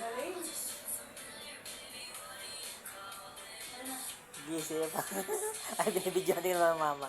Galing. Gising pa. Ay, binibidyo din ng mama.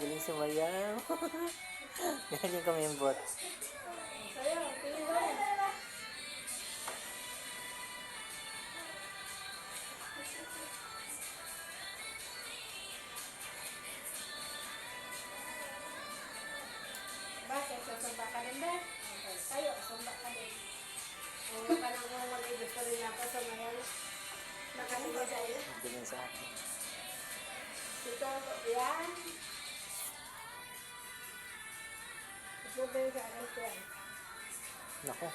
Galing sumayaw. Ganyan yung. Sayo, tingin doon. Bakit? Susumba ka din ba? Tayo, sumba ka din. Oo, ka nang umag gusto rin ako sa mayan. Nakatingin sa iyo. Galing sa akin. Ito, yan. Nako.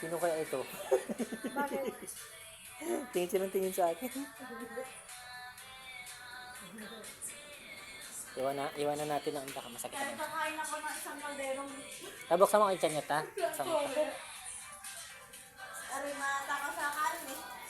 Sino kaya ito? Bakit? tingin siya ng tingin sa akin. Iwan na, iwan na natin ang baka masakit Kaya kakain ako ng isang kalderong Tabok sa mga kanya ta. Sa mga. Ari, mata ko sa kanin eh.